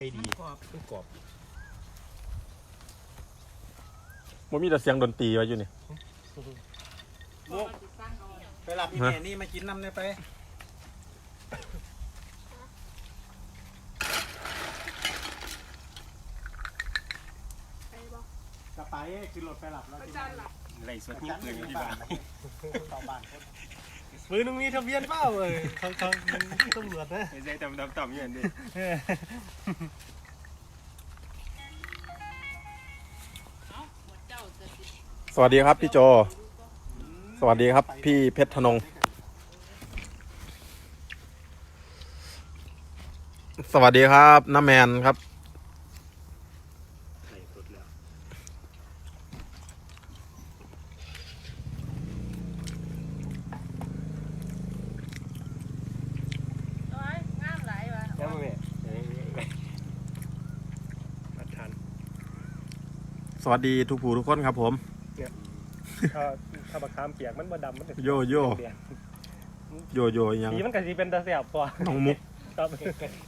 ไอ้ดีกรอบคือกรอบมันมีแต่เสียงดนตรีไว้อยู่นี่มุกไปรับอีเมนี่มากินน้ำได้ไปจะไปคือรถไปหลับแล้วที่ไรสดยิ่งเกินอยู่ที่บ้านต่อบ้าน คนมือนึงมีทะเบียนเปล่าเออเขาเขาตำรวจนะไม่ใช่ต่ำต่ำต่ำอย่างนี้สวัสดีครับพี่โจ สวัสดีครับ พี่เพชรธนง สวัสดีครับน้าแมนครับ ไรสดแล้ว น้อยงามหลายวะ ยังไม่มาทาน ส วัสดีทุกผู้ทุกคนครับผม ถ้าถ้าบักขามเปียกมันบ่ดำมันจะโยโย่ เปียกโยโย่ยัง สีมันก็สีเป็นตาเสียบพอน้องมุก ครับ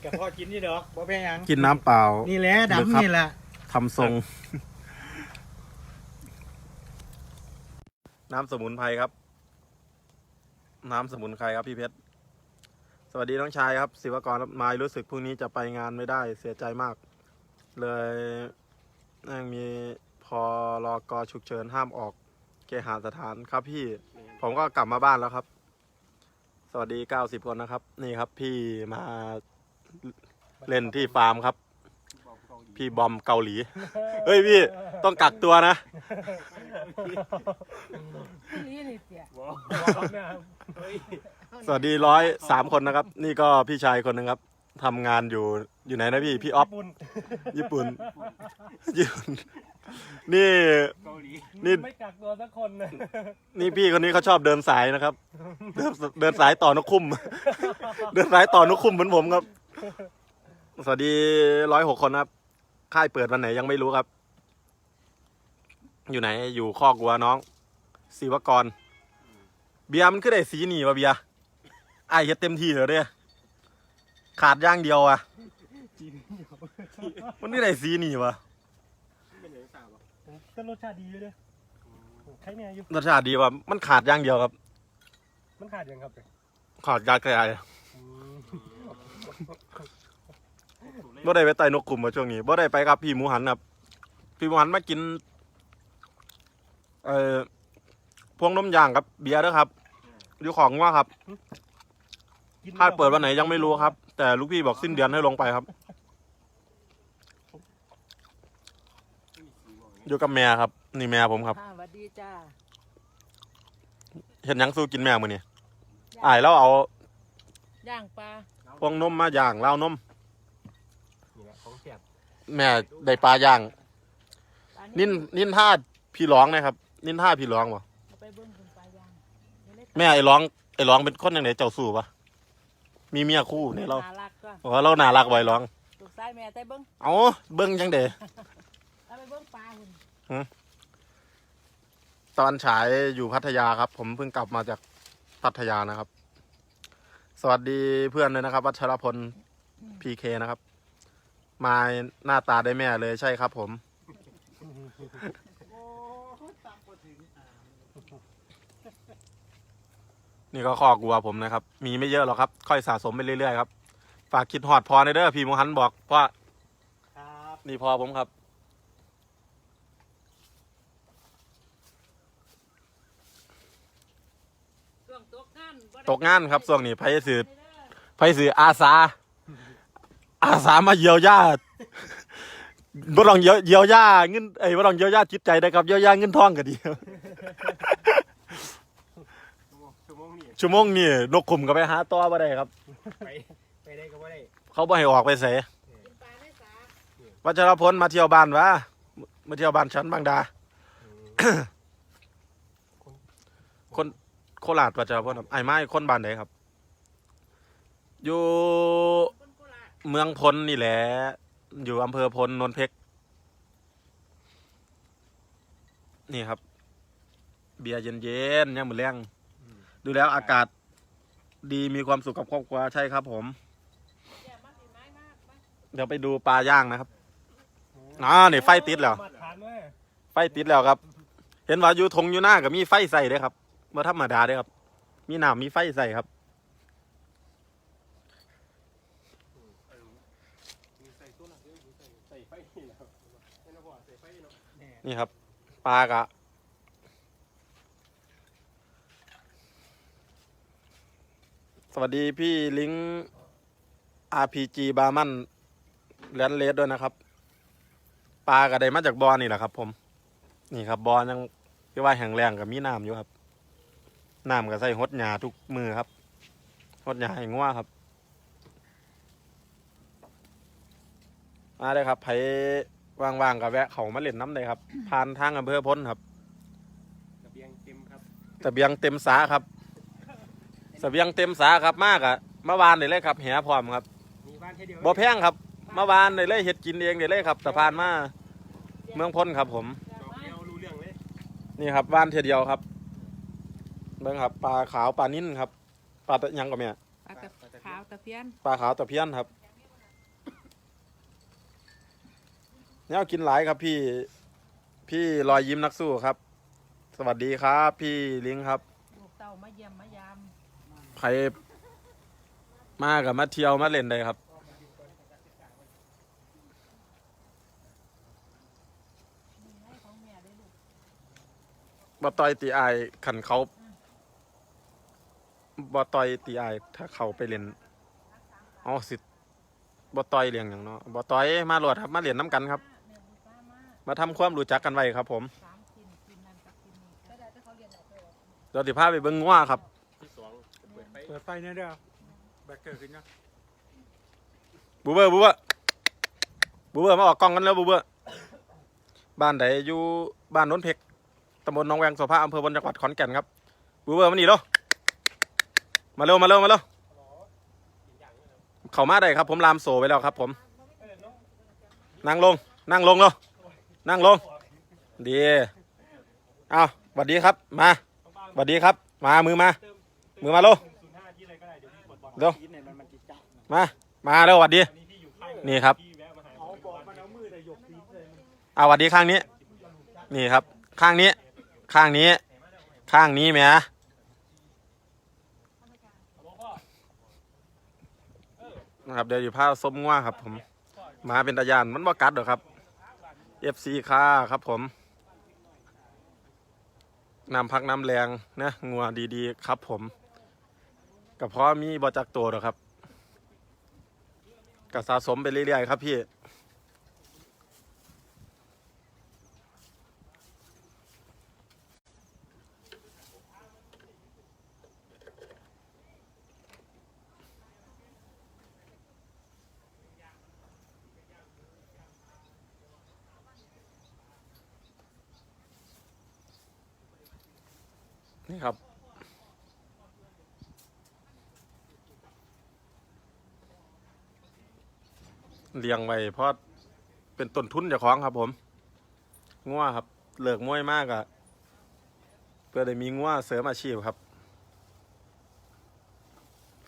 กับพ่อกินนี่เด้อบ่เป็นหยังกินน้ำเปล่า นี่แหละเดี๋ยวดำครับนี่แหละทำทรง น้ำสมุนไพรครับ น้ำสมุนไพรครับพี่เพชร สวัสดีน้องชายครับ ศิวกรครับมายรู้สึกพรุ่งนี้จะไปงานไม่ได้ เสียใจมาก เลยยังมีพอ รอกฉุกเฉินห้ามออกเคหาสถานครับพี่ ผมก็กลับมาบ้านแล้วครับ สวัสดี90คนนะครับ นี่ครับพี่มาเล่นที่ฟาร์มครับ พี่บอมเกาหลี เฮ้ยพี่ต้องกักตัวนะนี่นี่เตี้ยเนี่ยสวัสดีร้อยสามคนนะครับ นี่ก็พี่ชายคนหนึ่งครับ ทำงานอยู่อยู่ไหนนะพี่พี่ออฟปุ่นญี่ปุ่นญี่ปุ่นนี่ เกาหลีนี่ ไม่กักตัวสักคนนะนี่พี่คนนี้เขาชอบเดินสายนะครับ เดินเดินสายต่อนกคุ้ม เดินสายต่อนกคุ้มเหมือนผมครับ สวัสดีร้อยหกคนครับ ค่ายเปิดวันไหนยังไม่รู้ครับ อยู่ไหนอยู่คอกวัวน้องศิวกร เบียร์มันคือได้สีหนีวะเบียร์ไอายเฮ็ดเต็มที่เลยเด้อ ขาดอย่างเดียวอะมันคือได้สีหนีวะเป็นอย่างสาวก็รสชาติดีอยู่เลยใครเนี่ยอยู่รสชาติดีว่ะมันขาดอย่างเดียวครับ มันขาดยังครับขาดยาแก้ไออืมบ่ได้ไปไต่นกกลุ่มมาช่วงนี้บ่ได้ไปครับพี่หมูหันครับ พี่หมูหันมากิน เอ่อพวงนมย่างกับเบียร์ด้วยครับ อยู่ของว่าครับกิน ค่ายเปิดวันไหนยังไม่รู้ครับ แต่ลูกพี่บอกสิ้นเดือนให้ลงไปครับ อยู่กับแม่ครับ นี่แม่ผมครับค่ะสวัสดีจ้าเห็นหยังสู้กินแม่มือนี่อายแล้วเอาย่างปลาพวงนมมาย่างเล้าวนมนี่แหละของเสียบแม่ได้ปลาย่างปลานินนินท่าพี่ร้องนะครับ นินท่าพี่ร้องบ่เอาไปเบิ้งคุณปลาย่างเดี๋ยวเล็กแม่ไอ้ร้องไอ้ร้องเป็นคนยังไงเจ้าสู้ปะ มีเมียคู่เนี่ยเราน่ารักก็โอ้เราน่ารักไว้ร้อง ลูกชายแม่แต่เบิ้งเอาเบิ้งยังเดเอาไปเบิ้งปลาคุณตอนฉายอยู่พัทยาครับ ผมเพิ่งกลับมาจากพัทยานะครับ สวัสดีเพื่อนเลยนะครับ วัชรพลพีเคนะครับ มาหน้าตาได้แม่เลยใช่ครับ ผม โอ้ตามบ่ถึงอ่า นี่ก็ข้อกลัวผมนะครับ มีไม่เยอะหรอกครับ ค่อยสะสมไปเรื่อยๆครับ ฝากคิดหอดพอในอยเด้อพี่โมหันบอกว่าครับนี่พอผมครับ ช่วงตกงานบ่ได้ตกงานครับช่วงนี้ไพสื่อไพสื่ออาสา อาสามาเยียวยาบ่ต้องเยียวเยียวยาเงินเอ้ยบ่ต้องเยียวยาจิตใจได้ครับเยียวยาเงินทองก็ดีชั่วโมงนี้ ชั่วโมงนี้นกขุมก็ไปหาต่อบ่ได้ครับ ไปไปได้ก็ไม่ได้เขาบ่ให้ออกไปไสกินปลาในสาวัชรพลมาเที่ยวบ้านวะมาเที่ยวบ้านฉันบางดา คนโคราชวัชรพลครับไอ้ไม้คนบ้านไหนครับ อยู่คนโคราชเมืองพลนี่แหละ อยู่อำเภอพลนนเพกนี่ครับ เบียร์เย็นๆยังมือแรง ดูแล้วอากาศดีมีความสุขกับครอบครัวใช่ครับ ผม เดี๋ยวไปดูปลาย่างนะครับอ่าเนี่ยไฟติดแล้ว มาทานเว้ยไฟติดแล้วครับ เห็นว่าอยู่ทงอยู่หน้าก็มีไฟใส่เด้อครับว่าธรรมดาเด้อครับมีน้ำมีไฟใส่ครับ มีหนักเยอะมีใส่ใส่ครับ ใส่ไฟนี่ครับปลากะ สวัสดีพี่ลิงก์ RPG บาร์มันแลนเลสด้วยนะครับ ปลากระไดมาจากบอนี่แหละครับ ผม นี่ครับบอยังที่ว่าแห้งแรงกับมีน้ำอยู่ครับน้ำก็ใส่หดหยาทุกมือครับหดหยาให้งัวครับ มาเลยครับไผว่างๆกับแวะเขามาเล่นน้ำเลยครับผ่านทางอำเภอพ้นครับกระเบียงเต็มครับสเสบียงเต็มสาครับส เสบียงเต็มสาครับมากอะเมื่อวานเลยเลยครับแหพร้อมครับมีบ้านแค่เดียวบ่แพงครับเมื่อวานเลยเลยเห็ดกินเองเลยเลยครับสะพานมาเมืองพ้นครับ ผม ดอกเดียวรู้เรื่องเลยนี่ครับบ้านเทียเดียวครับเบิ่งครับปลาขาวปลานิ่นครับปลาตะยังก็แม่ปลาตะขาวตะเพียนปลาขาวตะเพียนครับแนวกินหลายครับพี่ พี่รอยยิ้มนักสู้ครับ สวัสดีครับ พี่ลิงครับ ลูกเต่ามาเยี่ยมมายาม ใครมากับมาเที่ยวมาเล่นเลยครับให้ของแม่ได้ลูกบ่ต่อยตีไอขันเขาบ่ต่อยตีไอถ้าเขาไปเล่นอ๋อสิบ่ต่อยเลี้ยงอย่างเนาะบ่ต่อยมาหลดครับมาเล่นน้ำกันครับมามามาทำความรู้จักกันไว้ครับ ผมเขาตัวเดี๋ยวสิพาไปเบิ่งงัวครับ ปิดไฟเปิดไฟเนี่ยเด้อแบกเกิดขึ้นนะบูเบอร์บูเบอร์บูเบอร์มาออกกล้องกันแล้วบูเบอร์บ้านไหนอยู่บ้านโน้นเพกตำบลหนองแวงโสภาอำเภอบนจังหวัดขอนแก่นครับบูเบอร์มานี่เร็วมาเร็วมาเร็วมาเร็วเขามาได้ครับ ผมลามโซไว้แล้วครับ ผม นั่งลง นั่งลงเร็วนั่งลง ดีเอาสวัสดีครับ มาสวัสดีครับ มามือมา มือมาเร็ว เดี๋ยวพี่กดบอลเร็วมา มาเร็วสวัสดี นี่ครับเอาสวัสดีข้างนี้ นี่ครับ ข้างนี้ ข้างนี้ ข้างนี้แหมนะครับเดี๋ยวอยู่ผ้าส้มง่วครับ ผมมาเป็นตะยานมันบ่กัดหรอครับ FC ค่าครับผมน้ำพักน้ำแรงนะงัวดีๆ ครับผม กับเพราะมีบอจักตัวหรอครับก็สะสมไปเรื่อยๆครับพี่นี่ครับ เลี้ยงไว้เพราะเป็นต้นทุนเจ้าของครับ ผมงัวครับ เลิกมวยมากอะเพื่อได้มีงัวเสริมอาชีพครับ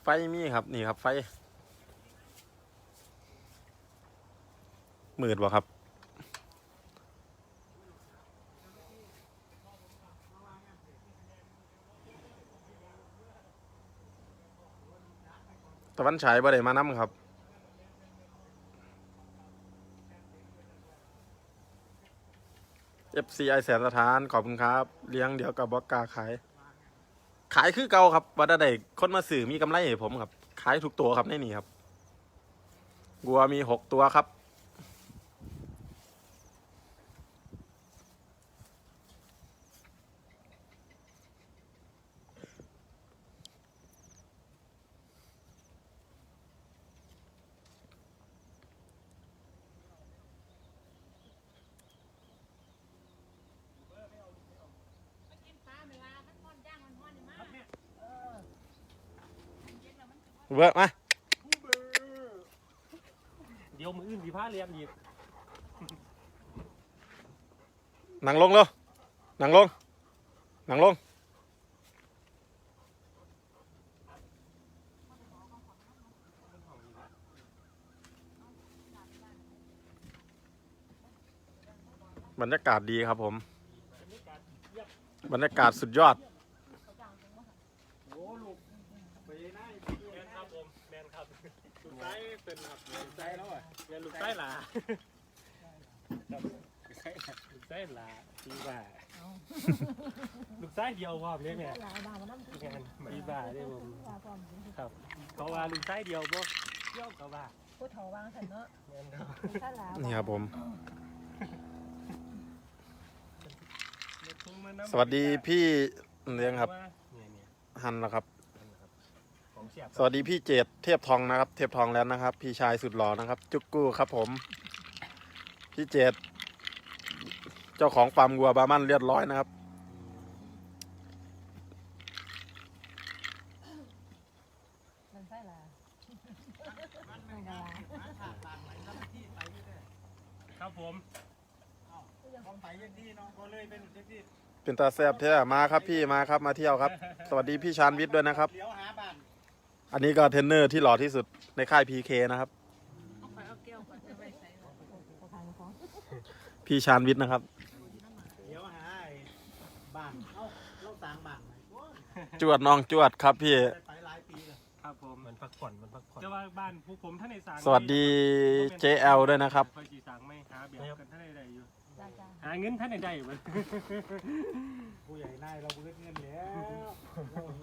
ไฟมีครับนี่ครับ ไฟมืดวะครับตะวันฉายบ่ได้มานํครับ FCI แสนสถานขอบคุณครับ เลี้ยงเดี๋ยวกับบอกกาขาย ขายคือเก่าครับวัดใดคนมาสื่อมีกำไรให้ผมครับ ขายทุกตัวครับในนี่ครับ วัวมีหกตัวครับ เบิร์ดมาเดี๋ยวมืออื่นสีผ้าเรียมอีกหนั่งลงเร็นั่งลงนั่งลงบรรยากาศดีครับผม บรรยากาศสุดยอด ไส้เป็นครับใจแล้วอะแมนลูกไส้หลาลูกไส้หลาปีบ่าลูกไส้เดียวพร้อมเนี่ยแม่หลายบางวันนั้นแมนปีบ่าเนี่ยผมว่าความครับเขาว่าลูกไส้เดียวบ่เที่ยวเขาว่าผู้เฒ่าวางสันเนาะแมนครับถ้าหลานี่ครับผมทุ่งมันน้ำสวัสดีพี่เลี้ยงครับเนี่ยเนี่ยฮันนะครับนั่นนะครับของ เสียบสวัสดีพี่เจดเทพทองนะครับ เทพทองแล้วนะครับ พี่ชายสุดหล่อนะครับ จุกกู้ครับผม พี่เจดเจ้าของฟาร์มวัวบามันเรียบร้อยนะครับ มันใช่หลาครับผมต้องไปยังที่น้องก็เลยเป็นยังที่เป็นตาแซบแท้มาครับพี่มาครับมาเที่ยวครับ สวัสดีพี่ชานวิทย์ด้วยนะครับ เลี้ยวหาบ้าน อันนี้ก็เทรนเนอร์ที่หล่อที่สุดในค่ายพีเคนะครับไปเอาแก้วก่อนจะไปใส่ทางของพี่ชานวิทย์นะครับเลี้ยวหาไอ้บ้านเอ้าเราต่างบ้านไหมโอ้ยจวดน้องจวดครับพี่ ได้ไปหลายปีเลยครับผมมันพักผ่อนมันพักผ่อนแต่ว่าบ้านผู้ผมท่านในสางสวัสดี JL ด้วยนะครับ คอยสีสางไม่หาแบบกันท่านใดๆอยู่ จ้าจ้าหาเงินท่านใดๆมันผู้ใหญ่นายเราเบิดเงินแล้ว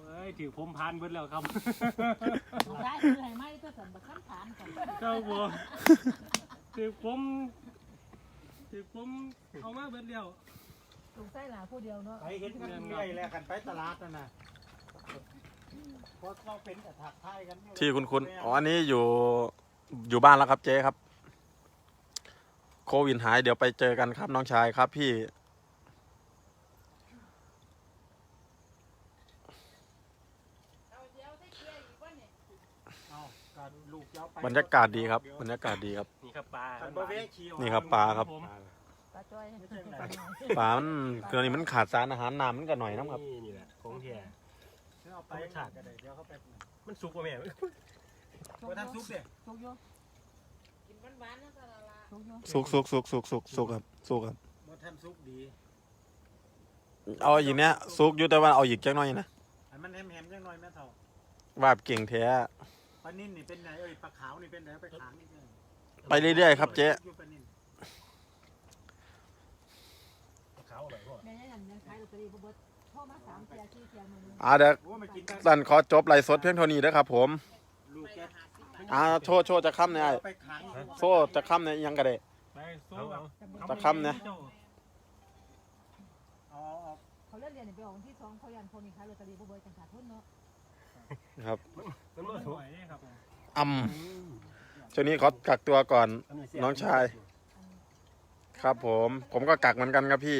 เอ้ยถือผมพานเบิดแล้วครับได้คือให้ไหมก็สันบักขั้นฐานก่อนเจ้าบัวถือผมถือผมเอามาเบิดแล้วถูกใส่หลาผู้เดียวเนาะไปเห็นกันเรื่อยแล้วกันไปตลาดนั่นน่ะเพราะเราเป็นแต่ถักทายกันอยู่ที่คุณคุณอ๋ออันนี้อยู่อยู่บ้านแล้วครับเจ๊ครับ โควิดหายเดี๋ยวไปเจอกันครับน้องชายครับพี่ เอาเดียวได้เคลียร์อีกว่าเนี่ยเอาการลูกเจ้าไปบรรยากาศดีครับ บรรยากาศดีครับ นี่ครับปลากันบ่เวะขี่นี่ครับปลาครับ ผมปลาจ้อยปลามันเกลือนี่มันขาดสารอาหารน้ำมันก็หน่อยน้ำครับ นี่นี่แหละของแท้เอาไปฉากกันเลยเดี๋ยวเขาไปมันสุกกว่าแม่ ว่าท่านซุปเด็กสุกโยกินหวานๆนะสลาลา สุกโยสุกสุกสุกสุกสุกสุกครับสุกครับว่าท่านซุปดีเอาอย่างเนี้ยสุกอยู่แต่ว่าเอาอีกจังหน่อยนะอันมันแฮมๆจังหน่อยแม่เท่าว่าเก่งแท้ปลานิ่นนี่เป็นไงเอ้ยปลาขาวนี่เป็นไงไปขางนี่ไงไปเรื่อยๆครับเจ๊อยู่ปลานิ่นขาวอร่อยพ่อแม่ยังยังขายลอตเตอรี่บ่เบิดพ่อมาสามเทียสี่เทียมาเลยอ่าเดี๋ยวโอ้มากินกันสันขอจบไลฟ์สดเพียงเท่านี้นะครับผม ลูกแก อ่าโชว์โชว์จะค้ำเนี่ยไอ้ไปขางโชว์จะค้ำเนี่ยยังกระเดะ ไปสู้กับตะคำเนี่ยเอาเอาเขาเล่นเรียนไปออกวันที่สองเขายันพนี้ายลอตเตอรี่บ่เบิดจังขาดทุนเนาะครับมันบ่ถูกครับอ่ำช่วงนี้ขอกักตัวก่อน น้องชาย ครับผม ผมก็กักเหมือนกันครับพี่